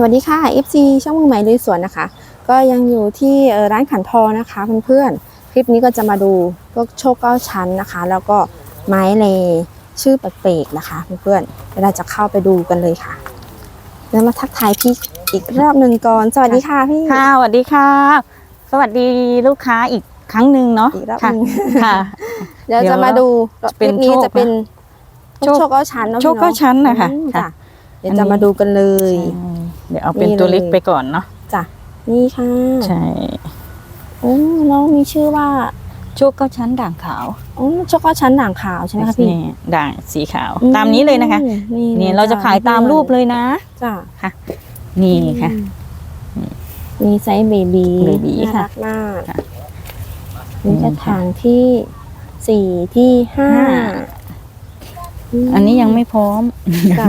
สวัสดีค่ะ FC ช่องมือใหม่ลุยสวนนะคะ ก็ยังอยู่ที่เอ่อร้านขันทองนะคะเพื่อนๆ คลิปนี้ก็จะมาดูพวกโชคเก้าชั้นนะคะ แล้วก็ไม้เลชื่อแปลกๆนะคะเพื่อนๆเดี๋ยวเราจะเข้าไปดูกันเลยค่ะ แล้วมาทักทายพี่อีกรอบหนึ่งก่อน สวัสดีค่ะพี่ ค่ะสวัสดีค่ะ สวัสดีลูกค้าอีกครั้งหนึ่งเนาะอีกรอบค่ะหนึ่งค่ะ เดี๋ยวเดี๋ยวจะมาดูคเป็ลินปนี้โชคจะเป็นโชคโชคเก้าชั้นเนาะโชคเก้าชั้นนะคะอืมค่ะจ้ะเดี๋ยวจะมาดูกันเลยใช่ เดี๋ยวเอาเป็นนี่ตัวเล็กเลยไปก่อนเนาะจ้ะนี่ค่ะใช่โอ้น้องมีชื่อว่าโชคเก้าชั้นด่างขาวอ๋อโชคเก้าชั้นด่างขาวใช่ไหมคะพี่นี่ด่างสีขาว ตามนี้เลยนะคะอืมนี่เราจะขายตามรูปเลยนะจ้ะนี่ค่ะอืมมีไซส์เบบีเบบีน่าค่ะรักมากค่ะมีกระถางที่สี่ที่ห้าห้าม อันนี้ยังไม่พร้อม จ้ะ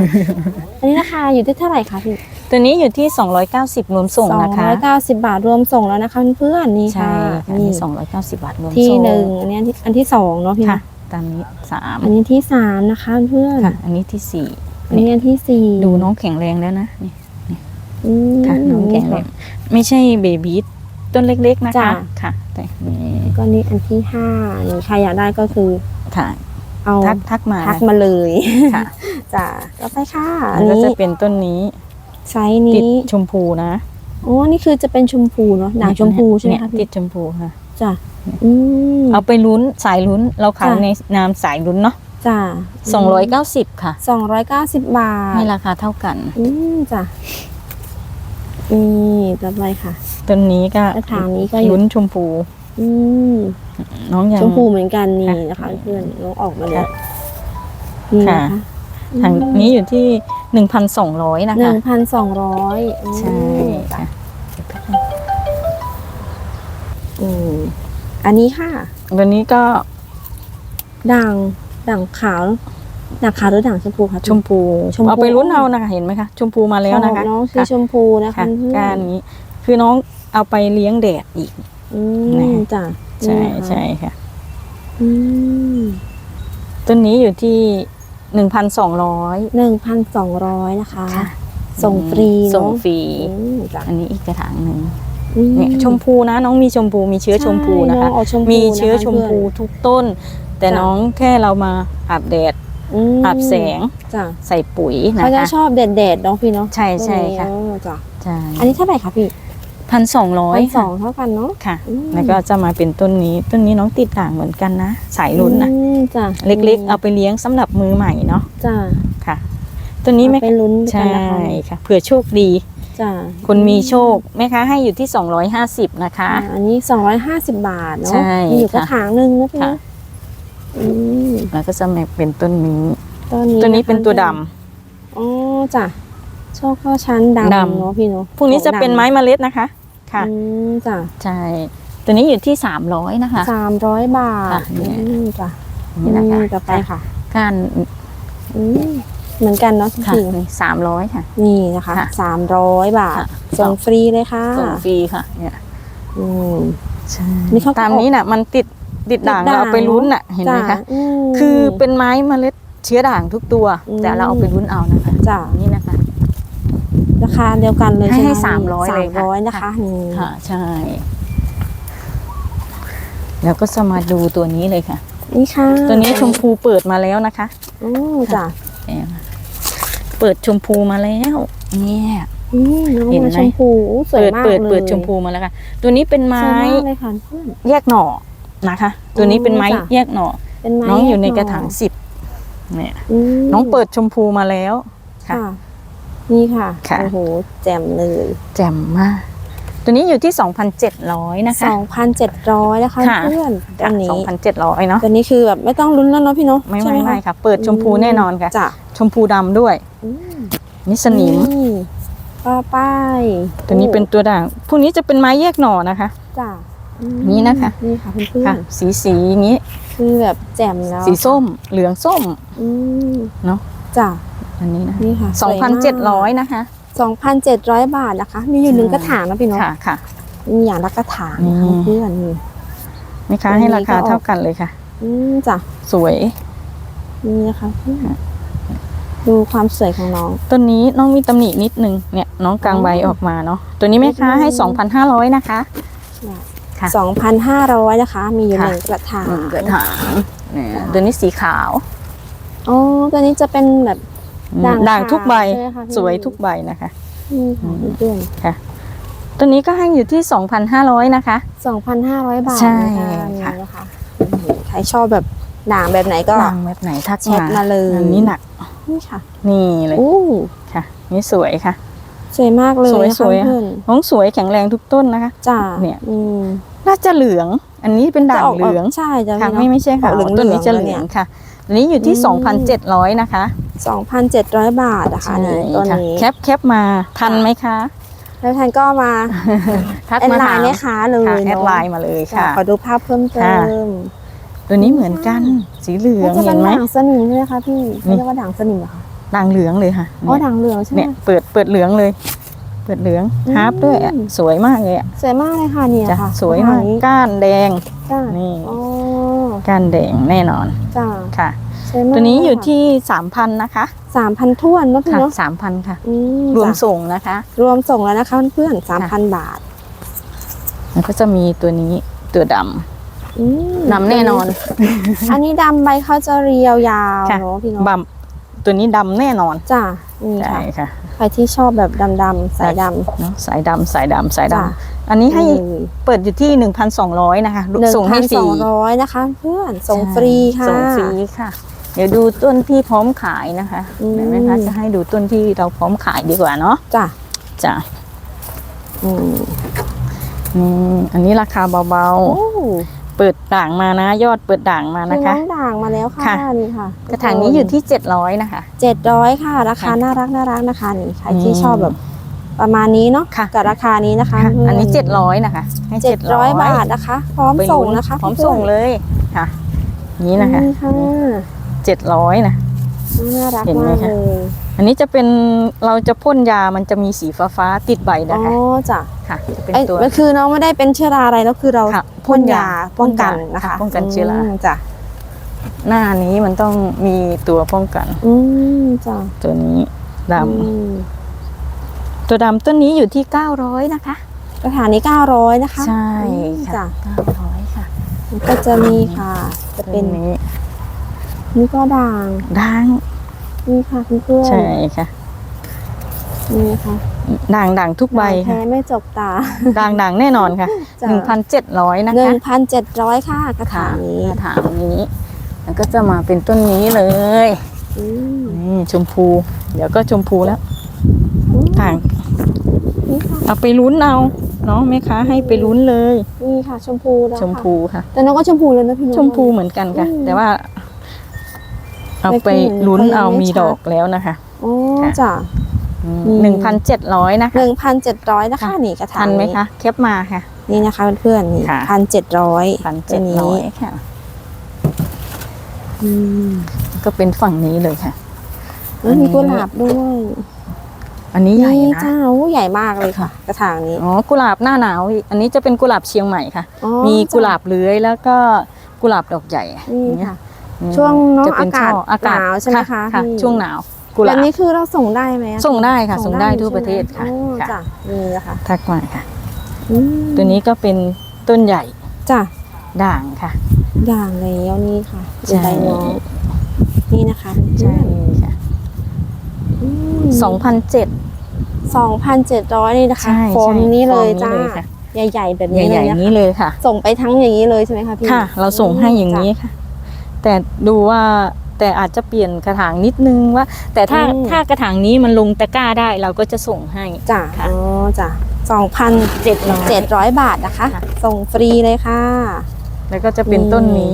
อันนี้ราคาอยู่ที่เท่าไหร่คะพี่ตัวนี้อยู่ที่ 290รวมส่งสองนะคะร้อยเก้าสิบบาทรวมส่งแล้วนะคะเพื่อนๆนี่ใช่ค่ะค่ะนี่นี่290 บาทรวมที่ส่งหนึ่งอันนี้อันที่อันที่สองเนาะพี่ค่ะ นะตามนี้สามอันนี้ที่สามนะคะเพื่อนค่ะ อันนี้ที่สี่อันนี้อันที่สี่ดูน้องแข็งแรงแล้วนะนี่อืม ค่ะน้องแข็งแรงไม่ใช่เบบีต้นเล็กๆนะจ้ะ คะค่ะแต่นี่ก็นี่อันที่ห้านี่ใครอยากได้ก็คือ ค่ะ เอาทักทักมาทักมาเลยค่ะจ้ะก็ไปค่ะอัอันนก็นี้จะเป็นต้นนี้ไซส์ติดนี้ชมพูนะอ๋อนี่คือจะเป็นชมพูเนาะด่างชมพูใช่ไหมเนี่ยคะติพี่ดชมพูค่ะจ้ะอืมเอาไปลุ้นสายลุ้นเราขายจ้ะในนามสายลุ้นเนาะจ้ะสองร้อยเก้าสิบค่ะสองร้อยเก้าสิบบาทให้ราคาเท่ากัน อืมจ้ะนี่ต่อไปค่ะ ต้นนี้ก็กระถางนี้ก็อยู่ลุ้นชมพู อืม น้องยัง ชมพูเหมือนกันนี่ค่ะนะคะ เพื่อนลองออกมาเลยค่ะนี่นะค่ะ คะทางนี้อยู่ที่หนึ่งพันสองร้อยนะหนึ่คะงพันสองร้อยใช่ค่ะอืมอันนี้ค่ะ ตัวนี้ก็ด่างด่างขาวด่างขาวหรือด่างชมพูคะ ชมพูชมพู เอาไปลุ้นเอานะคะเห็นไหมคะชมพูมาแล้วนะคะของน้องคือค่ะชมพูนะคะค่ะเพื่อนก้านนี้ คือน้องเอาไปเลี้ยงแดดอีก อืนะมคะจ้ะ ใช่นี่นะคะใช่ค่ะอืมต้นนี้อยู่ที่หนึ่งพันสองร้อยหนึ่งพันสองร้อยนะคะ ส่งฟรีเนอะส่งฟรีอืมจ้ะอันนี้อีกกระถางหนึ่งอืมเนี่ยชมพูนะน้องมีชมพูมีเชื้อชมพูนะใช่คะองออกชมพูมีเชื้อนะคะชมพูเพื่อนทุกต้น แต่จ้ะน้องแค่เรามาอาบแดดมอาบแสงจ้ะใส่ปุ๋ยนะเขาจะคะชอบแดดๆน้องพี่เนาะใช่ใช่ค่ะตัวนี้อ๋อจ้ะใช่อันนี้เท่าไหร่คะพี่ พันสองร้อพัยนสองเท่ากันเนาะค่ะอืมแล้วก็จะมาเป็นต้นนี้ ต้นนี้น้องติดด่างเหมือนกันนะ สายลุ้นนะอืมจ้ะเล็กๆ เอาไปเลี้ยงสำหรับมือใหม่เนาะจ้ะค่ะ ต้นนี้เอาแม่ไปลุ้นกัใช่นนะคะค่ะเผื่อโชคดีจ้ะคนมีโชคแม่ค้าให้อยู่ที่250นะคะอ่าอันนี้สองร้อยห้าสิบบาทเนาะใช่มีอยู่กระค่ะถางหนึ่งนะพี่ค่ะนะอืมแล้วก็จะมาเป็นต้นนี้ต้นนี้ต้นนี้ะคะเป็นตัวดำอ๋อจ้ะโชคเข้าชั้นดำดำเนาะพี่เนาะพวกนี้จะเป็นไม้เมล็ดนะคะ ค่ะอืมจ้ะใช่ตัวนี้อยู่ที่300นะคะ สามร้อยบาทค่ะเนี่ย อืมจ้ะนี่นะคะอืมต่อไปค่ะก้านอืมเหมือนกันเนาะค่ะพี่นี่สามร้อยค่ะ นี่นะคะค่ะสามร้อยบาทค่ะ ส่งฟรีเลยค่ะส่งฟรีค่ะเนี่ยอืม ใช่นี่เขาก็ตามนี้น่ะ มันติดติดด่างติดด่าง เราเอาไปลุ้นน่ะเห็นไหมจ้คะ อืม คือเป็นไม้เมล็ดเชื้อด่างทุกตัว อืม แต่เราเอาไปลุ้นเอานะคะจ้ะ นี่นะคะ ราคาเดียวกันเลยให้ใช่ไหมให้300สามเลยค่ะร้อยนะคะนี่ค่ะใช่ แล้วก็จะมาดูตัวนี้เลยค่ะ นี่ค่ะตัวนี้ชมพูเปิดมาแล้วนะคะอืมจ้ะเปิดชมพูมาแล้วเนี่ยอืมน้องเห็นไหมมาชมพูอู้สวยเปิดมากเปิดเลยเปิดชมพูมาแล้วค่ะ ตัวนี้เป็นไม้สวยมากเลยค่ะเพื่อน แยกหน่อนะคะ ตัวนี้เป็นไม้จ้ะ แยกหน่อ เป็นไม้น้องอยู่ในแหกระถางสิบเนี่ยมน้องเปิดชมพูมาแล้ว ค่ะ ค่ะ นี่ค่ะ ค่ะ โอ้โห แจ่มเลยแจ่มมาก ตัวนี้อยู่ที่ 2,700 นะคะสองพันเจ็ดร้อยนะคะค่ะ เพื่อนอันนี้2,700 เนาะตัวนี้คือแบบไม่ต้องลุ้นแล้วเนาะพี่เนาะไม่ใช่ไม่หไม่ค่ะ เปิดชมพูแน่นอนค่ะ จ้ะชมพูดำด้วยอืมนี่สนิมนี่ป้าป้ายตัวนี้เป็นตัวด่าง พวกนี้จะเป็นไม้แยกหน่อนะคะ จ้ะอืมนี่นะคะ นี่ค่ะเพื่อค่ะ นสีสีอย่างนี้ ๆคือแบบแจ่มแล้วสีส้ม เหลืองส้ม อืมเนาะจ้ะ อันนี้นะนี่ค่ะ2,700นะคะสองพันเจ็ดร้อยบาทนะคะ มีอยู่หนึ่งกระถางนะพี่เนาะค่ะค่ะมีอย่างละกระถางนะคะนี่เพื่อนนี่แม่ค้าให้ราคาเท่ากันเลยค่ะ อืมจ้ะสวยนี่นะคะเพื่อนดูความสวยของน้องต้นนี้น้องมีตำหนินิดนึงเนี่ยน้องกลางใบอ๋อออกมาเนาะตัวนี้แม่ค้าให้2,500นะคะค่ะสองพันห้าร้อยนะคะ มีอยู่ค่ะหนึ่งกระถางหนึ่งกระถางเนี่ยตัวนี้สีขาวอ๋อตัวนี้จะเป็นแบบ ด่างด่างทุกใบขาวใช่ไหมคะพี่ สวยทุกใบนะคะ นี่ค่ะเพื่อนตัวนี้ก็ให้อยู่ที่ 2,500 นะคะ สองพันห้าร้อยบาทใช่นะคะค่ะนี่นะคะใครชอบแบบด่างแบบไหนก็ ด่างแบบไหนทักแชทมาเลย อันนี้หนัก นี่ค่ะนี่เลยอู้ค่ะ นี่สวยค่ะ สวยมากเลยสวยนะคะสวยเพื่อนน้องสวยแข็งแรงทุกต้นนะคะ จ้าเนี่ย อืมน่าจะเหลือง อันนี้เป็นด่างจะออกเหลืองใช่จะค่ะเนอะไม่ไม่ใช่ค่ะออกเหลืองๆต้นนี้จะเหแล้วลืเนี่อยงค่ะอันนี้อยู่ที่ อืม 2,700 นะคะ สองพันเจ็ดร้อยบาทนะคะนี่ตัวค่ะนี้แคปแคปมาทันไหมคะแล้วท่านก็มาทักแอดมาไลถามน์แม่ค้าเลยค่ะแอดเนาะไลน์มาเลยจ้ะค่ะ ขอดูภาพเพิ่มเติค่ะ มตัวนี้เหมือนกันสีเหลืองน่าจะเห็เป็นนไหม ด่างสนิมใช่ไหมคะพี่นี่เขาเรียกว่าด่างสนิมเหรอคะด่างเหลืองเลยค่ะอ๋อเนี่ยด่างเหลืองใช่ไหม เนี่ยเปิดเปิดเหลืองเลย เปิดเหลืองอืม ฮาร์ปด้วยอะสวยมากเลยอะสวยมากเลยค่ะเนี่ยจ้ะค่ะสวยมากอันนี้ก้านแดง จ้านี่ อ๋อ ก้านแดงแน่นอนจ้าค่ะสวยมากตัวนี้อยู่ที่3,000นะคะสามพันท้วนเนอะพี่ค่ะเนาะสามพันค่ะ อืรวมจ้ะส่งนะคะ รวมส่งแล้วนะคะเพื่อนสามพันบาทแล้วก็จะมีตัวนี้ตัวดำอืมดำแน่นอน อันนี้ดำใบเขาจะเรียวยาวค่ะ เนาะพี่เนาะบัมตัวนี้ดำแน่นอนจ้านี่ใช่ค่ะค่ะใครที่ชอบแบบดำๆสายดำ เนาะสายดำสายดำสายดจ้ะำ อันนี้ให้เปิดอยู่ที่ 1,200 นะคะหนึ่งส่งพัให้นฟสรีองร้อยนะคะ เพื่อนส่งฟรีค่ะ ส่งฟรีค่ะ เดี๋ยวดูต้นที่พร้อมขายนะคะอืมเดี๋ยวแม่คะจะให้ดูต้นที่เราพร้อมขายดีกว่าเนาะจ้ะจ้ะอืมอืมอันนี้ราคาเบาโอ้ๆ เปิดด่างมานะ ยอดเปิดด่างมามีนะคะน้องด่างมาแล้วค่ะค่ะ นี่ค่ะกระถางนี้อยู่ที่ 700 นะคะ เจ็ดร้อยค่ะ ราคาค่ะน่ารักน่ารักนะคะนี่ใครที่อืม ชอบแบบ ประมาณนี้เนาะค่ะ กับราคานี้นะคะค่ะเพื่อันนี้ 700นะคะให้เจ็ดร้อยบาทนะคะ พร้อมไปส่งลุ้นะคะพร้อมส่งเลยค่ะ นี้นะคะนี่ค่ะ700นะน่ารักเห็นไหมมากคะ เลยอันนี้จะเป็นเราจะพ่นยามันจะมีสีฟ้าฟ้าๆติดใบอ๋นะอคะจ้ะค่ะจะเป็นไอ้ตัว มันคือน้องไม่ได้เป็นเชื้อราอะไรแล้วคือเราค่ะพ่นยาพ่ป้องนยากันนะคะค่ะป้องกันเชื้อรา มจ้ะหน้านี้มันต้องมีตัวป้องกัน อืมจ้ะตัวนี้ดอืมำ ตัวดำต้นนี้อยู่ที่ 900 นะคะ กระถางนี้เก้าร้อยนะคะใช่อืมค่ะจ้ะ900ค่ะมันก็จะมีค่ะ จะเป็นตัวนี้นี่ก็ด่างด่างนี่ค่ะเพื่อนๆใช่ค่ะนี่ค่ะด่างด่างทุกใบด่างแท้ค่ะไม่จกตา ด่างด่างแน่นอนค่ะจ้ะ 1,700นะหนึ่คะงพันเจ็ดร้อยค่ะกระถางนี้กระถางนี้ แล้วก็จะมาเป็นต้นนี้เลยอืมนี่ชมพู เดี๋ยวก็ชมพูแล้วอืมต่าง นี่ค่ะเอาไปลุ้นเอาเนาะแม่ค้าให้ไปลุ้นเลย นี่ค่ะ ชมพูแล้วชมพูค่ะแต่น้องก็ชมพูเลยนะพี่น้องชมพูเหมือนกันค่ะ อืมแต่ว่า เอาไม่ไปขึ้นลุ้นเขายังเอาไม่มีชัดดอกแล้วนะคะอ๋อค่ะจ้ะ อืม หนึ่งพันเจ็ดร้อยนะคะ หนึ่งพันเจ็ดร้อยนะคะค่ะนี่กระถางทันไหมนี้คะ แคปมาค่ะ นี่นะคะเพื่อนๆนี่ค่ะ พันเจ็ดร้อยพันเจ็ดร้อยค่ะอืมก็เป็นฝั่งนี้เลยค่ะแล้วมีกุหลาบด้วย อันนี้ใหญ่นี่นะเจ้าใหญ่มากเลยค่ะ กระถางนี้อ๋อกุหลาบหน้าหนาวอีกอันนี้จะเป็นกุหลาบเชียงใหม่ค่ะอ๋อมีกุหลาจ้ะบเลื้อยแล้วก็กุหลาบดอกใหญ่นี่อย่างเงี้ยค่ะอืมช่วงเนอะจะเป็นอากาศช่ออากาศหนาวใช่ไหมคะค่ะพี่ช่วงหนาวกุหแบลาบบนี้คือเราส่งได้ไหมอะส่งได้ค่ะ ส่งได้ทั่วประเทศค่ะใช่ไหมอ๋อค่ะจ้ะนี่นะคะทักมาค่ะอืมตัวนี้ก็เป็นต้นใหญ่จ้ะด่างค่ะอย่างแล้วนี่ค่ะใช่เป็นใบน้องนี่นะคะใช่ค่ะ สองพันเจ็ดสองพันเจ็ดร้อยนี่นะคะใช่โฟมใช่นี้เลยโฟมนี้จ้าเลยค่ะ ใหญ่ ๆ แบบในี้หเลญ่ยนะๆนี้เลยค่ะ ส่งไปทั้งอย่างนี้เลยใช่ไหมคะพี่ค่ะ เราส่งให้อย่างนี้ค่ะ แต่ดูว่าแต่อาจจะเปลี่ยนกระถางนิดนึงว่า แต่ถ้าถ้ากระถางนี้มันลงตะกร้าได้เราก็จะส่งให้ จ้ะค่ะ อ๋อจ้ะสองพันเจ็ดร้อยเจ็ดร้อยบาทนะคะ ค่ะ ส่งฟรีเลยค่ะ แล้วก็จะเป็นต้นนี้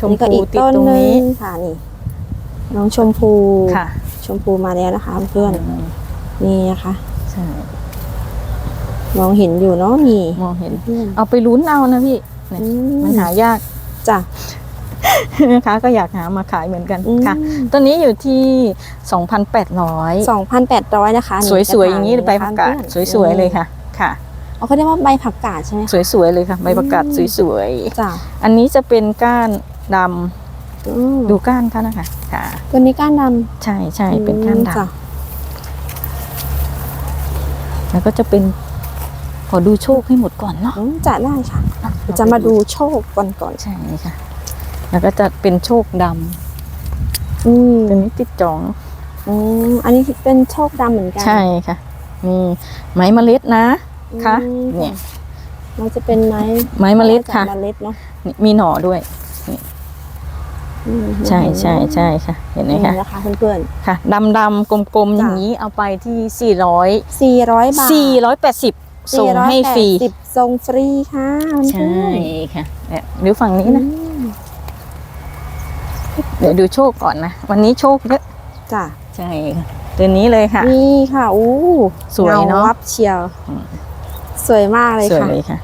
ชมนี่ก็พูอีกติดต้นตรงหนึนี้งค่ะนี่ น้องชมพูค่ะ ชมพูมาแล้วนะคะเพื่อนนี่นะคะใช่มองเห็นอยู่เนาะนี่ มองเห็นเพื่อนเอาไปลุ้นเอานะพี่เนี่ยอืมันหายากจ้ะนะคะก็อยากหามาขายเหมือนกันอืมค่ะต้นนี้อยู่ที่ 2,800สองพันแปดร้อยนะคะนี่สวยๆอย่างนี้ระถใบผักกาดเพื่อนสวยๆเลยค่ะ ค่ะอ๋อเขาเรียกว่าใบผักกาดใช่ไหมคะสวยๆเลยค่ะ ใบผักกาดอืมสวยจ้ะๆอันนี้จะเป็นก้านดอืม ดูก้านเขานะคะค่ะ ตัวนี้ก้านดำใช่ใช่เป็นก้านดจ้ะำแล้วก็จะเป็นขอดูโชคให้หมดก่อนเนาะอืมจะได้ค่ะเดี๋ยวจะมาดูโชคก่อนก่อนใช่ค่ะ แล้วก็จะเป็นโชคดอืมำตัวนี้ติดจองอืมอันนี้เป็นโชคดำเหมือนกันใช่ค่ะนี่ไม้เมล็ดนะคะอืมเนี่ยมันจะเป็นไม้ไม้เมล็ดค่ะเมล็ดเนาะนี่มีหน่อด้วยอืม ใช่ใช่ใช่ค่ะ เห็นไหมนี่คะนะคะเพื่อนค่ะดำดำๆกลมๆจ้ะอย่างนี้เอาไปที่สี่ร้อยๆสี่ร้อยบาทสี่ร้อยแปดสิบส่งให้ฟรีสิบส่งฟรีค่ะใช่เพื่อนค่ะเนี่ยดูฝั่งๆนี้นะอืมเดี๋ยวดูโชคก่อนนะ วันนี้โชคเยอะจ้ะใช่ค่ะตัวนี้เลยค่ะ นี่ค่ะอู้สวยเนอะงวับเชียวอืมสวยมากเลยสวยค่ะเลยค่ะ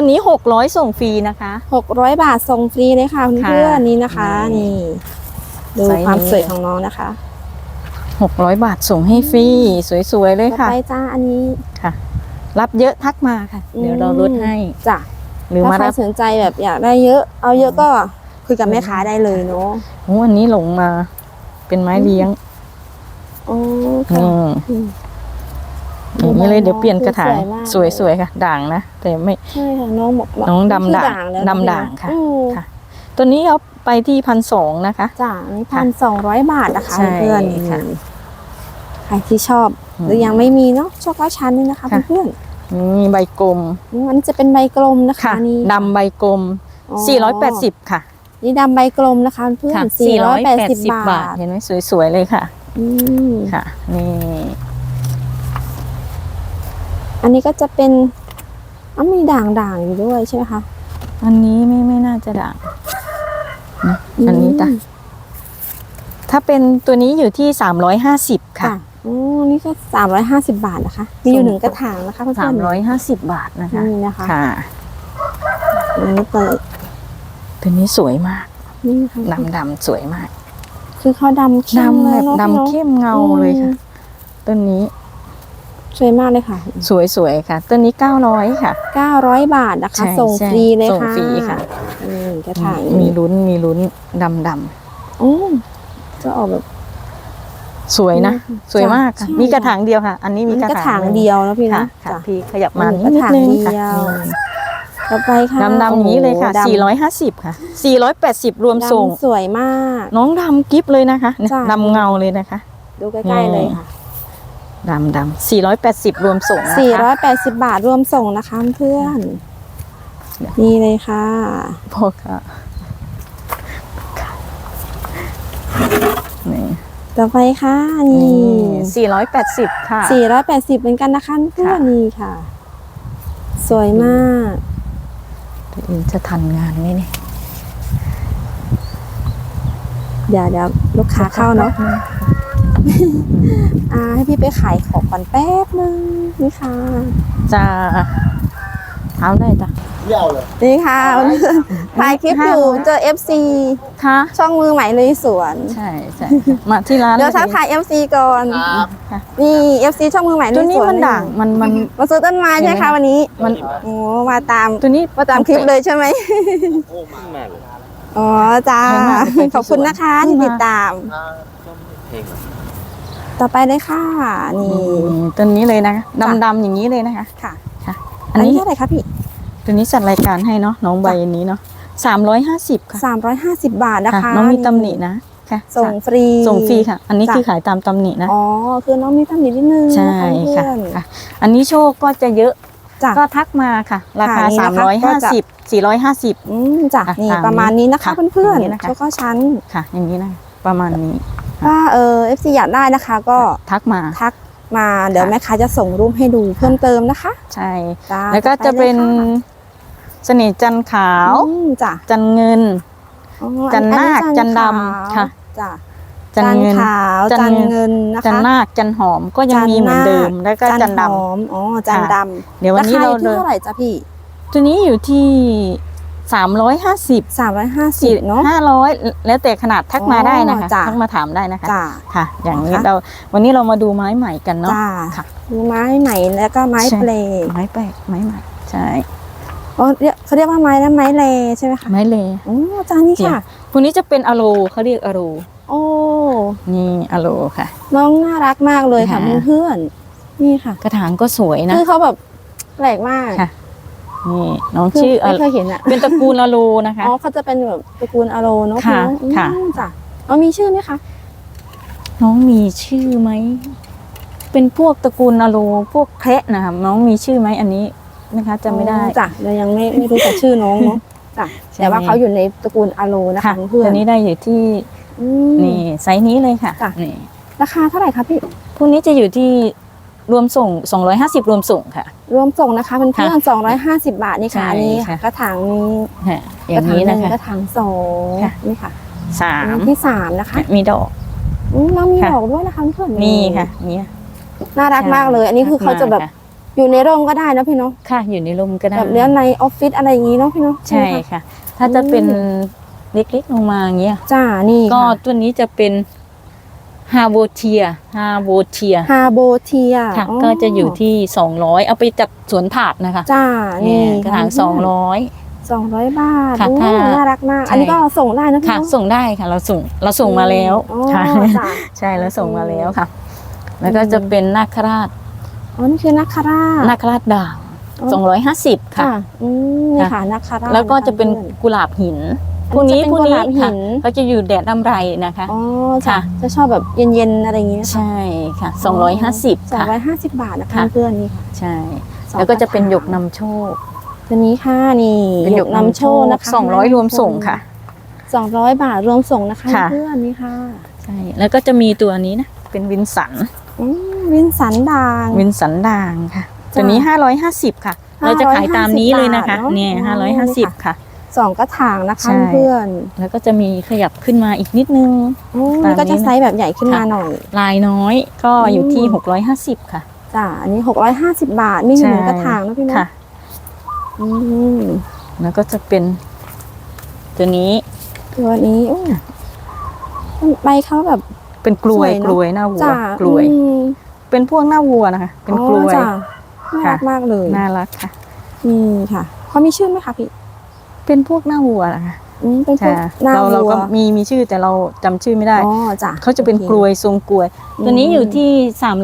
ตัวนี้หกร้อยส่งฟรีนะคะหกร้อยบาทส่งฟรีเลยค่ะเพื่อนค่ะๆนี่นะคะ นี่ นี่ ดูไซส์นี้ ความสวยของน้องนะคะหกร้อยบาทส่งให้ฟรีสวยๆเลยต่อค่ะไปจ้าอันนี้ ค่ะ รับเยอะทักมาค่ะ เดี๋ยวเราลดให้ จ้ะหรือถ้ามาใครรับสนใจแบบอยากได้เยอะ เอาเยอะก็คุยกับแม่ค้าได้เลยเนาะโอ้อันนี้หลงมา เป็นไม้เลี้ยงอ๋อค่ะอืมอืม อย่างนี้เลยเดี๋ยวเปลี่ยนกระถางสวยมากสวยๆค่ะ ด่างนะแต่ไม่ใช่ค่ะน้องบอกว่าน้องดำชื่ด่างแล้วดำด่างค่ะอืมค่ะ ตัวนี้เอาไปที่พันสองนะคะจ้ะอันนี้พันสองร้อยบาทนะคะใช่เพื่อนค่ะใครที่ชอบอืมหรือยังไม่มีเนาะช็อกโกแลตชั้นนี่นะคะค่ะเพื่อนนี่ใบกลมๆอืมอันนี้จะเป็นใบกลมนะคะค่ะนี่ดำใบกลมอ๋อ480ค่ะ นี่ดำใบกลมนะคะเพื่อนค่ะสี่ร้อยแปดสิบบาบาททเห็นไหมสวยๆเลยค่ะ อืมค่ะนี่ อันนี้ก็จะเป็นอ๋อมีด่างๆอยู่ด้วยใช่ไหมคะ อันนี้ไม่ไม่น่าจะด่างนะอันนี้จ้ะมถ้าเป็นตัวนี้อยู่ที่350ค่ะอ๋อนี่ก็สามร้อยห้าสิบบาทนะคะ มีอยู่หนึ่งกระถางนะคะเพื่อนๆ350บาทนะคะนี่นะคะ ค่ะอันนี้เปิดตัวนี้สวยมากนี่ค่ะดำดำๆสวยมาก คือเขาดำเข้มดำเลแบยบเนาะดำพี่เข้มเงาอืมเลยค่ะ ต้นนี้ สวยมากเลยค่ะ สวยๆค่ะต้นนี้ 900 ค่ะ 900 บาทนะคะใช่ส่งใช่ฟรีเลยส่งค่ะฟรีค่ะนี่กระถางมีลุ้นมีลุ้นดำดอืมจะออกแบบำสวยนะอืมสวยมากค่ะใช่มีกระถางเดียวค่ะ อันนี้มีมันกระกระถาถางงหนึ่เดียวนะพี่ค่ะนะค่ะจ้ะพี่ขยับมาอืมนิดกระถางนึงเดีค่ะยวนี่ต่อไปค่ะดำดำอย่างนี้เลยค่ะโอ้โหดำ450 ค่ะ 480 รวมส่งดำสวยมาก น้องดำกิฟเลยนะคะเนี่ยจ้ะดำเงาเลยนะคะ ดูใกล้ๆเลยค่ะ ดำดำ480รวมส่งนะคะ480บาทรวมส่งนะคะเพื่อน นี่เลยค่ะพอค่ะนี่ต่อไปค่ะ นี่นี่480ค่ะ480เหมือนกันนะคะเพื่อนค่ะนี่ค่ะ สวยมากตัวเองจะทันงานไหมเนี่ยเดี๋ยวเดี๋ยวลูกค้าเข้าเนาะ อ่าให้พี่ไปขายของก่อนแป๊บนึงนี่ค่ะจะถามได้จ้ะนี่ค่ะถ่ายคลิปอยู่เจอ FC ค่ะ ช่องมือใหม่เลยสวน ใช่ใช่มาที่ร้านเดี๋ยวทักทาย FC ก่อนค่ะนี่ FC ช่องมือใหม่เลตัวยนี้สวนมันด่างมันมันมาซื้อต้นไม้ใช่ไหมคะวันนี้ มันโอ้มาตามตัวนี้มาตามคลิปเลยใช่ไหมอ๋อจ้าแพงมากเลยขอบคุณนะคะที่ที่มาติดตาม ต่อไปเลยค่ะนี่นี่ ตัวนี้เลยนะดำดำๆอย่างนี้เลยนะคะ ค่ะ ค่ะ อัอันนนี้นี้เท่าไหร่คะพี่ ตัวนี้จัดรายการให้เนาะน้องใบอันนี้เนาะสามร้อยห้าสิบค่ะสามร้อยห้าสิบบาทนะค่ะคะน้องมีตำหนินะค่ะส่งฟรี ส่งฟรีค่ะ อันนี้จ้ะคือขายตามตำหนินะ อ๋อ คือน้องมีตำหนินิดนึงใช่นค่ะเพื่อนค่ะ อันนี้โชคก็จะเยอะจ้ะก็ทักมาค่ะ ราคาค่ะนี่สามนะคะร้อยก็ห้าจะสิบสี่ร้อยห้าสิบอืมจ้ะอะนี่ตามประมาณนี้นะคะค่ะเพื่อนอย่างนี้ๆนะคะแล้วก็ชั้น ค่ะ อย่างนี้นะ ประมาณนี้ ถ้าเออฟซีอยากได้นะคะ ก็ทักมาทักมาเดี๋ยวค่ะแม่ค้าจะส่งรูปให้ดูเพิ่มเติมนะคะ ใช่จ้าแล้วก็ต่อไจะเป็นลยค่เสน่ห์จันทร์ขาวอืมจ้ะจันทร์เงินอ๋อจันนาคอัจันดำขาวค่ะจ้ะจันทร์เงินขาวจัจันนเงินนะคะจันนาคจันหอมก็ยังมีเหมือนเดิม แล้วก็จันดหอมอ๋อจันค่ะดำเดี๋ยวำวันนี้คเราอยู่ที่เดินเท่าไหร่จ้ะพี่ ตัวนี้อยู่ที่ สามร้อยห้าสิบสามร้อยห้าสิบเนาะห้าร้อยแล้วแต่ขนาดทักมาได้นะคะจ้ะทักมาถามได้นะคะจ้าค่ะ อย่างนี้นะคะเราวันนี้เรามาดูไม้ใหม่กันเนาะจ้าค่ะมีไม้ใหม่แล้วก็ไม้ใช่เปลไม้แปลกไม้ใหม่ใช่อ๋อเรียกเขาเรียกว่าไม้แล้วไม้เลใช่ไหมคะไม้เลโอ้จานนี้ค่ะพวกนี้จะเป็นอะโลเขาเรียกอะโลโอ้นี่อะโลค่ะ น้องน่ารักมากเลยค่ะค่ะเพื่อนๆนี่ค่ะ กระถางก็สวยนะคือเขาแบบแปลกมากค่ะ นี่น้องคือชื่ออะไม่เคยเห็นอะเป็นตระกูลอะโลนะคะอ๋อเขาจะเป็นแบบตระกูลอาโรเนาะค่ะณน้องค่ะอืมจ้ะอ๋อมีชื่อไหมคะน้องมีชื่อไหมเป็นพวกตระกูลอะโลพวกแคระนะคะน้องมีชื่อไหมอันนี้นะคะจำไม่ได้อ๋อจ้ะเรายังไม่ไม่รู้จักชื่อน้องเนาะจ้ะใช่แต่ว่าเขาอยู่ในตระกูลอาโรนะคะค่ะเพื่อตัวนนี้ได้อยู่ที่ๆอืมนี่ไซส์นี้เลยค่ะจ้ะนี่ราคาเท่าไหร่คะพี่พวกนี้จะอยู่ที่ รวมส่ง 250 รวมส่งค่ะ รวมส่งนะคะเป็นเพื่อนสองร้อยห้าสิบบาทนี่ค่ะใช่อันนี้ค่ะกระถางนี้ฮะอย่างนี้กระถางหนะคะงกระถางสองค่ะ นี่ค่ะสาอันมนี้ที่สามนะคะมีดอกอืมแล้วมีค่ะ ดอกด้วยนะคะเพื่อนๆนี่ค่ะเนี่ยน่ารักมากเลย อันนี้คือเขาจะแบบค่อยู่ในร่มก็ได้นะพี่เนาะค่ะอยู่ในร่มก็ได้แบบเนี้ยในออฟฟิศอะไรอย่างนี้เนาะพี่เนาะใช่ไหมคะ ค่ะ ถ้าจะเป็นเล็กๆลงมาอย่างเงี้ยจ้านี่ก็ตัวนี้จะเป็น ฮาโบเทียฮาโบเทียฮาโบเทียค่ะก็จะอยู่ที่ 200 เอาไปจากสวนถาดนะคะจ้านี่เนี่ยกระถางสองร้อยสองร้อยบาทค่ะอู้ถ้าน่ารักมากใช่อันนี้ก็ส่งได้นะพี่ค่ะเนาะส่งได้ค่ะเราส่งเราส่งมาแล้วอ๋อค่ะจ้ะใช่แล้วส่งมาแล้วค่ะ แล้วก็อืมจะเป็นนาคราชอ๋อนี่คือนักคาราชนาคราชด่างอ๋อสองร้อยห้าสิบค่ะค่ะอืมนี่ค่ะนักคาราชแล้วก็จะเป็นพื่อกุหลาบหินอันนี้ พวกนี้จะเป็นพวกกุหนี้ลาบหิค่ะนเขาจะอยู่แดดลำไรนะคะอ๋อจ้ะค่ะจะชอบแบบเย็นๆอะไรอย่างนี้นะคะใช่ค่ะสองร้อยห้าสิบสองค่ะร้อยห้าสิบบาทนะคะค่ะเพื่อนนี่ค่ะใช่สองแล้วก็จะเป็นกรถางหยกนำโชคตัวนี้ค่ะนี่เป็นหยกนำโชคนะคะสองร้อยรวมส่งค่ะสองร้อยบาทรวมส่งนะคะค่ะเพื่อนนี่ค่ะใช่แล้วก็จะมีตัวนี้นะเป็นวินสันอืมวินสันด่างวินสันด่างค่ะจ้ะตัวนี้ห้าร้อยห้าสิบค่ะ เราจะขายตามนี้เลยนะคะ550เนี่ยบาห้าทร้อยเนห้าอะสิบนี่ค่ะค่ะ สองกระถางนะคะใช่ เพื่อนแล้วก็จะมีขยับขึ้นมาอีกนิดนึง อืมตามนี้ก็จะไซส์แบบใหญ่ขึ้นมาค่ะ หน่อย ลายน้อยก็อยู่ที่ อืมหกร้อยห้าสิบค่ะ จ้ะอันนี้หกร้อยห้าสิบบาท มีหนึ่งใช่ กระถางนะพี่เน้องค่ะอืมแล้วก็จะเป็น ตัวนี้ตัวนี้อู้ใบเขาแบบ เป็นกลวยสวยเนอะ กลวยหน้าวัวจ้ะกลวย อืมเป็นพวกหน้าวัวนะคะ เป็นกลวยอ๋อจ้ะน่ารักค่ะ มากเลยน่ารักค่ะ นี่ค่ะเขามีชื่อไหมคะพี่ เป็นพวกหน้าวัวนะคะอืมเป็นพวกค่ะหน้าเราเราวัวก็มีมีชื่อแต่เราจำชื่อไม่ได้ อ๋อจ้ะเขาจะเป็นโอค กลวยทรงกลวยตัวนี้อยู่ที่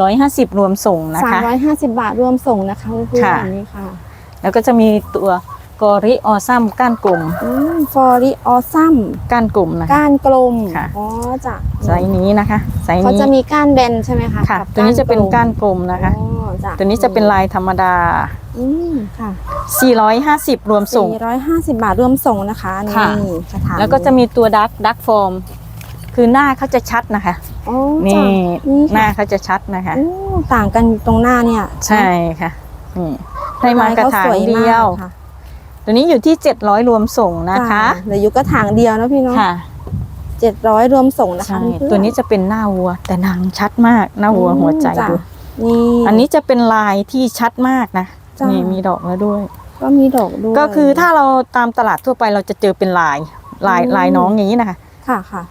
350 รวมส่งนะสามคะ ร้อยห้าสิบบาทรวมส่งนะคะเพื่อนค่ะๆนี่ค่ะแล้วก็จะมีตัวกอริออซัมก้านกลมอืมฟอริออซัม ก้านกลมนะคะ ก้านกลม ค่ะ อ๋อจ้ะไซส์นี้นะคะไซส์เขานี้จะมีก้านแบนใช่ไหมคะค่ะ กับตัวนี้จะเป็นก้านกลมนะคะ อ๋อจ้ะตัวนี้จะเป็นลายธรรมดา อืมค่ะ450 รวมส่งสี่ร้อยห้าสิบบาทรวมส่งนะคะนี่ค่ะ กระถางแล้วก็จะมีตัวดักดักฟอร์มคือหน้าเขาจะชัดนะคะอ๋อนี่จ้ะนี่หน้าค่ะเขาจะชัดนะคะ อู้ต่างกันตรงหน้าเนี่ยใช่ค่ะนี่ให้มากระถางลขสเดียวมากค่ะตัวนี้อยู่ที่ 700 รวมส่งนะคะจ้เหลืออยู่กระถางเดียวนะพี่เนาะค่ะเจ็ดร้อยรวมส่งนะคะใช่เพื่อๆตัวนี้จะเป็นหน้าวัว แต่นางชัดมากหน้าวัวอืมหัวใจจ้ะดูนี่อันนี้จะเป็นลายที่ชัดมากนะ จ้ะนี่มีดอกแล้วด้วย ก็มีดอกด้วยก็คือถ้าเราตามตลาดทั่วไปเราจะเจอเป็นลายลายอืมลายน้องอย่างนี้นะคะค่ะค่ะ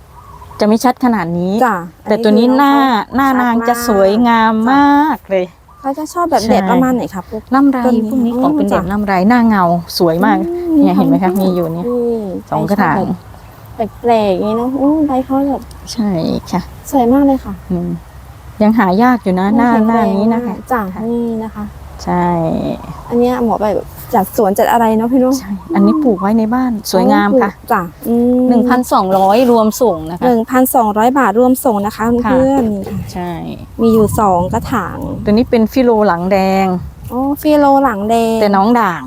จะไม่ชัดขนาดนี้ จ้ะแต่ตัวนี้คือหน้าองเขหน้านางจะชัดมกสวยงามมากเลย เขาจะชอบแบบใช่ เด็ดประมาณไหนครับพวกล่ำไรต้นนี้พวกนี้อ๋อของเป็นเด็ดจ้ะล่ำไรหน้าเงาสวยมากอืเนี่ยเห็นไหมคะมีอยู่เนี่ยนี่สองกระถางแปลกๆอย่างนี้เนาะอู้ใบเขาแบบใช่ค่ะสวยมากเลยค่ะอืมยังหายากอยู่นะหน้าแข็งหน้าแรงนี้นะคะ มากจ้ะนี่นะคะ ใช่ อันเนี้ยหมอไปแบบจัดสวนจัดอะไรเนาะพี่เนาะใช่อันนี้ปลูกไว้ในบ้านสวยงามค่ะจ้ะหนึ่งพันสองร้อยรวมส่งนะคะหนึ่งพันสองร้อยบาทรวมส่งนะคะค่ะเพื่อนๆนี่ค่ะใช่ มีอยู่สองกระถางตัวนี้เป็นฟิโลหลังแดงอ๋อฟิโลหลังแดงแต่น้องด่าง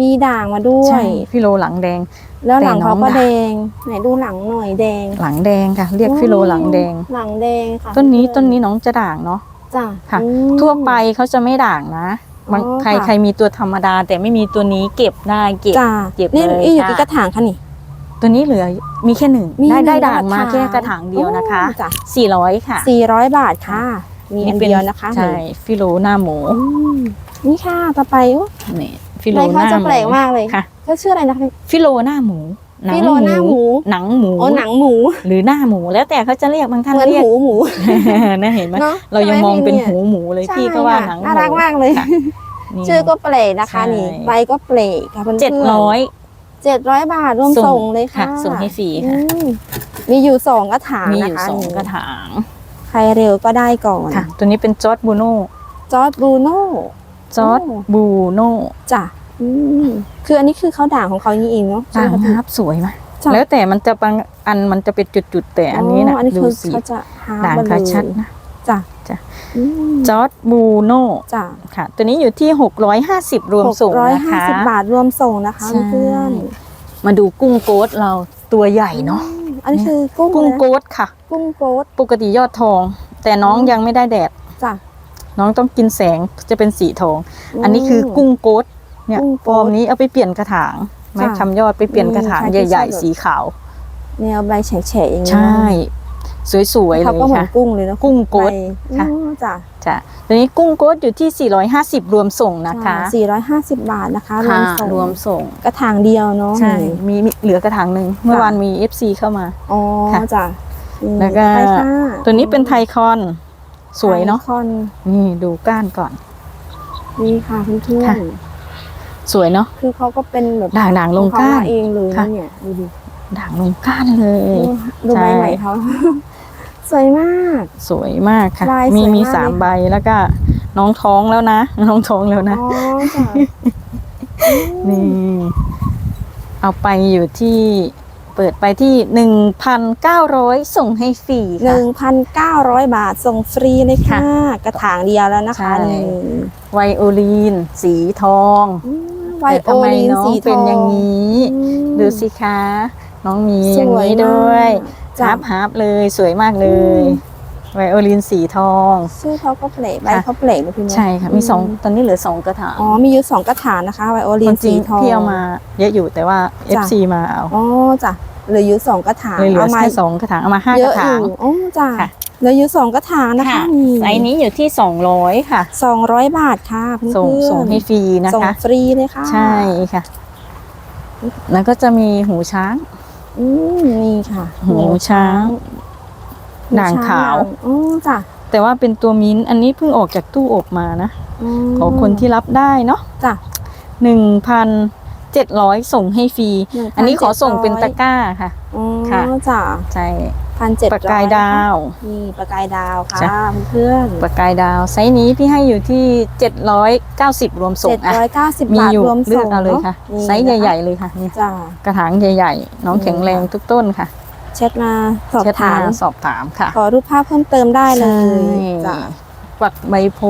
มีด่างมาด้วใช่ยฟิโลหลังแดง แล้วหลังเขาแต่น้ก็องด่างแดงไหนดูหลังหน่อยแดง หลังแดงค่ะ เรียกฟิโลหลังแดง หลังแดงค่ะต้นนี้เพื่อต้นนี้น้องจะด่างเนาะจ้ะค่ะอืมทั่วไปเขาจะไม่ด่างนะ บางอ๋อใครค่ะใครมีตัวธรรมดา แต่ไม่มีตัวนี้เก็บได้เก็บจ้ะเก็บนี่เลยนี่อยู่ค่ะกี่กระถางคะนี่ตัวนี้เหลือมีแค่หนึ่งมีได้หนึ่งได้ด่างมาระถางแค่กระถางเดียวนะคะโอ้จ้ะ400ค่ะสี่ร้อยบาทค่ะ มีอันป็เดียวนะคะใช่ฟิโลหน้าหมูอืมนี่ค่ะต่อไปโอ้นี่ฟิโลใบหเขาน้าจะหมูแปลกมากเลยค่ะก็ชื่ออะไรนะคะฟิโลหน้าหมู นังฟิโลหน้าหมูหนังหมูโอ้หนังหมูหรือหน้าหมูแล้วแต่เขาจะเรียกบางท่านเหมือนเรียก หูหมูนะเห็นไหมเนาะเรายังมองเป็นใช่ไหหูหมูเลยใช่พี่ก็ว่าค่ะหนังหมูน่ารักมากเลยค่ะนี่ ชื่อก็เปลกนะคะใช่ นี่ใบก็เปลกค่ะเพื่อนๆเจ็ดร้อย เจ็ดร้อยบาทรวมส่งเลยค่ะส่งให้ฟรีค่ะ อืมมีอยู่สองกระถางมีอนะยู่คะสองนี่กระถางใครเร็วก็ได้ก่อนค่ะ ตัวนี้เป็นจอร์ดบูโน่จอร์ดบรูโน่จอร์ดโอ้บูโน่จ้ะอืม คืออันนี้คือเขาด่างของเขาอย่างนี้เองเนาะใช่ด่างไหมคะพี่นับสวยไหมจ้ะแล้วแต่มันจะบางอันมันจะเป็นจุดๆแต่อันนี้นะอันนี้ดูคือสีเขาจะหาด่างบอลค่ะลูชัดนะจ้ะจ้ะอืมจอร์ดบูโน่จ้ะค่ะ ตัวนี้อยู่ที่650รวมส่งร้อยนะห้าคะสิบบาทรวมส่งนะคะใช่เพื่อนมาดูกุ้งโกดเราตัวใหญ่เนาะอืมอันนี้คือกุ้งกุ้งอะไรนะโกดค่ะ กุ้งโกดปกติยอดทอง แต่น้องอืมยังไม่ได้แดดจ้ะน้องต้องกินแสงจะเป็นสีทอง อันนี้คือกุ้งโกด เนี่ยกุ้งโกฟอดร์มนี้เอาไปเปลี่ยนกระถางไม้ค่ะคำยอดไปเปลี่ยนกระถางอืมใช่ใหญ่ที่ชอบๆสีขาวแนวใบแฉะๆอย่างนี้ใช่ สวยๆเลเขายก็เหมือนค่ะกุ้งเลยเนาะกุ้งโกดใบค่ะอืมจ้ะจ้ะตัวนี้กุ้งโกดอยู่ที่ 450 รวมส่งนะคะสี่ร้อยห้าสิบบาทนะคะ รวค่ะมส่งรวมส่งกระถางเดียวเนาะใช่มีมีเหลือกระถางหนึ่งเมื่อวานมี FC เข้ามาอ๋อค่ะจ้ะนี่แล้วก็ไทยค่ะตัวนี้เป็นไทคอน สวยเนาะไทคอนนี่ดูก้านก่อน นี่ค่ะเพื่อนค่ะ สวยเนาะๆคือเขาก็เป็นแบบด่างด่างลงของก้าเขนมเองเลยค่ะนะเนี่ยดูดิด่างลงก้านเลยดูใบใหม่เขาสวยมาก สวยมากค่ะลายมีสวยมีมากสามเลยใบแล้วก็ น้องท้องแล้วนะ น้องท้องแล้วนะอ๋อจ้ะนี่เอาไปอยู่ที่เปิดไปที่หนึ่งพันเก้าร้อยส่งให้ฟรีหค่ะนึ่งพันเก้าร้อยบาทส่งฟรีเลยค่ะค่ะกระถางเดียวแล้วนะคะใช่นี่ไวโอลีนสีทองอืม ไวแต่โอทำไมลินน้องสีทองเป็นอย่างนี้อืมดูสิคะ น้องมีสอย่างวยนี้มากด้วยจ้ะฮาร์ปฮาร์ปเลยสวยมากเลยอืมไวโอลินสีทองชื่อเขาก็เปลกใบค่ะเขาเปลกนะพี่เนใช่ค่ะมีสองตอนนี้เหลือสองกระถางอ๋อมีอยู่สองกระถางนะคะไวโอลิคนนจริสีงทองพี่เอามาเยอะอยู่แต่ว่าจ้ะ FC มาเอาอ๋อจ้ะ เหลืออยู่สองกระถางเลยเหลือเอามาแค่สองกระถางเอามาห้าเยกอะระอถาง ยู่อ๋อจ้ะค่ะ เหลืออยู่สองกระถางนะคะนี่ไซส์นี้อยู่ที่ 200 ค่ะ สองร้อยบาทค่ะเพื่อนๆส่งส่งให้ฟรีนะส่งคะ ฟรีเลยค่ะใช่ค่ะ แล้วก็จะมีหูช้าง อืมนี่ค่ะหูช้างหูด่างขาวอ๋อจ้ะแต่ว่าเป็นตัวมิ้นท์อันนี้เพิ่งออกจากตู้อบมานะ มขอคนที่รับได้เนาะจ้ะหนึ่งพัน เจ็ดร้อยส่งให้ฟรี 1,700 อันนี้ขอส่งเป็นตะกร้าค่ะ อ๋อค่ะ จ้ะใช่พันเจ็ดประกายดาว นี่ประกายดาวค่ะจ้ะ เพื่อนประกายดาวไซส์นี้พี่ให้อยู่ที่ 790 รวมส่เจ็งดอะร้อยเก้าสิบมีบาทอยู่รวมเลืส่อกงเอาเลยค่ะนี่ไซส์ใหญ่ ๆ เลยค่ะนี่จ้ะ กระถางใหญ่ ๆ น้องนี่ แข็งแรงทุกต้นค่ะเช็ดมาสอบเช็ดถาม สอบถามค่ะขอรูปภาพเพิ่มเติมได้เลยใช่จ้ะ กวักใบโพ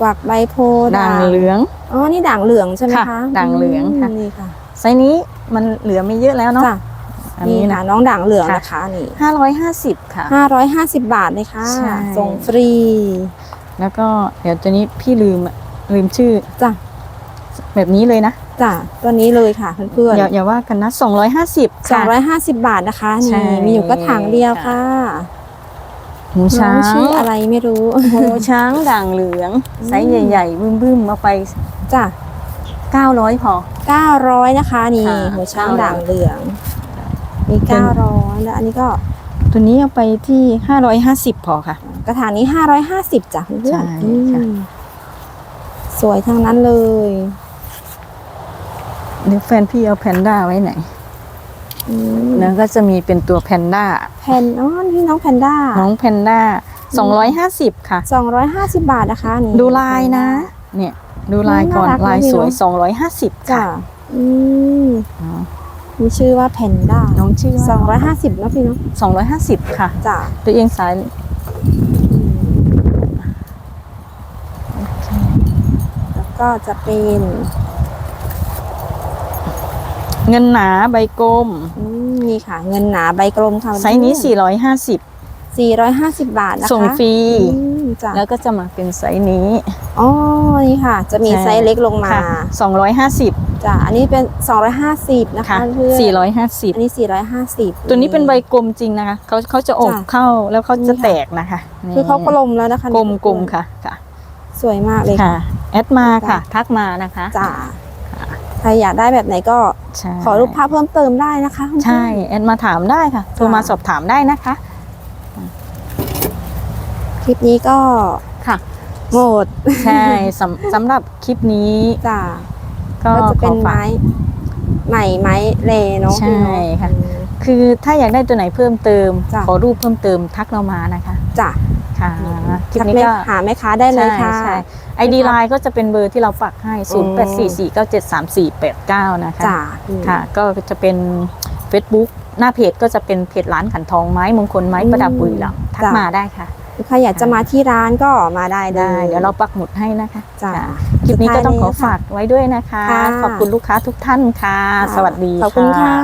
กวักใบโพด่างเหลืองอ๋อนี่ด่างเหลืองใช่ไหมค่ะคะด่างเหลืองค่ะมนี่ค่ะไซส์นี้มันเหลือไม่เยอะแล้วเนาะจ้ะอันนี่นี้ค่ะนะน้องด่างเหลืองค่ะนะคะนี่550ค่ะห้าร้อยห้าสิบบาทเลยค่ะใช่ส่งฟรี แล้วก็เดี๋ยวตัวนี้พี่ลืมอะลืมชื่อจ้ะแบบนี้เลยนะจ้ะตัวนี้เลยค่ะเพื่อนอย่าอย่าว่ากันนะ250สองค่ะร้อยห้าสิบบาทนะคะใช่นี่มีอยู่กระถางเดียวค่ะ หูน้ช้าองงชื่ออะไรไม่รู้หูช้างด่างเหลืองไซส์ใหญ่ๆบึ้มๆมาไป จ้ะ900 พอเก้าร้อยนะคะ นี่ค่ะหัวช้าง900 ด่างเหลืองมีเป็นเก้าร้อยแล้วอันนี้ก็ตัวนี้เอาไปที่ 550 พอค่ะ กระถางนี้ห้าร้อยห้าสิบจ้ะเพื่อนใช่อืมค่ะสวยทั้งนั้นเลย เดี๋ยวแฟนพี่เอาแพนด้าไว้ไหนอืม แล้วก็จะมีเป็นตัวแพนด้าแพนอ๋อนี่น้องแพนด้าน้องแพนด้า250ค่ะสองร้อยห้าสิบบาทนะคะนี่ดูลายนะ เนี่ย ดูลายก่อนน่ารักลายนะพี่สวยเนอะ250จ้ะค่ะอืมอ๋อมีชื่อว่าแพนด้าน้องชื่อสองร้อยว่าห้าสิบนะพี่เนาะ250ค่ะจ้ะตัวเองสายแล้วก็จะเป็น เงินหนาใบกลมอืมนี่ค่ะ เงินหนาใบกลมค่ะไซส์นี้ 450สี่ร้อยห้าสิบบาทนะคะส่งฟรี อืมจ้ะแล้วก็จะมาเป็นไซส์นี้ อ๋อนี่ค่ะ จะมีใช่ ไซส์เล็กลงมาค่ะ250 จ้ะอันนี้เป็น 250 นะคะค่ะเพื่อนอัน450นี้ 450 ตัวนี้เป็นใบกลมจริงนะคะเขาเขาจะอบจ้ะเข้าแล้วเขาจะนี่ค่ะ แตกนะคะนี่คือเขากลมแล้วนะคะกลมกลมค่ะค่ะสวยมากเลยค่ะ ค่ะ แอดมาค่ะ ทักมานะคะ จ้ะ ใครอยากได้แบบไหนก็ใช่ขอรูปภาพเพิ่มเติมได้นะคะคุณผู้ชมใช่แอดมาถามได้ค่ะโทรมาสอบถามได้นะคะ คลิปนี้ก็ค่ะหมดใช่สำสำหรับคลิปนี้จ้ะก็ก็จะขเป็อนฝากไม้ใหม่ไม้เลเนาะใช่พี่เนาค่ะอืมคือถ้าอยากได้ตัวไหนเพิ่มเติมจ้ะขอรูปเพิ่มเติมทักเรามานะคะจ้ะ ค่ะคลิปทักนี้แม่ก็หาแม่ค้าได้เลยค่ะใช่ไอดีไลน์ก็จะเป็นเบอร์ที่เราปักให้ 0 8 4 4 9 7 3 4 8 9 นะคะจ้ะค่ะ ก็จะเป็น Facebook หน้าเพจก็จะเป็นเพจร้านขันทองไม้มงคลไม้ประดับบุรีรัมย์ทักจ้ะมาได้ค่ะใครอยากจะมาที่ร้านก็มาได้ลได้ เดี๋ยวเราปักหมุดให้นะคะจ้ะค่ะคลิปนี้ก็ต้องขอสุดท้ายนี้ค่ะฝากไว้ด้วยนะคะค่ะขอบคุณลูกค้าทุกท่านค่ะ สวัสดีขอบคุณค่ะ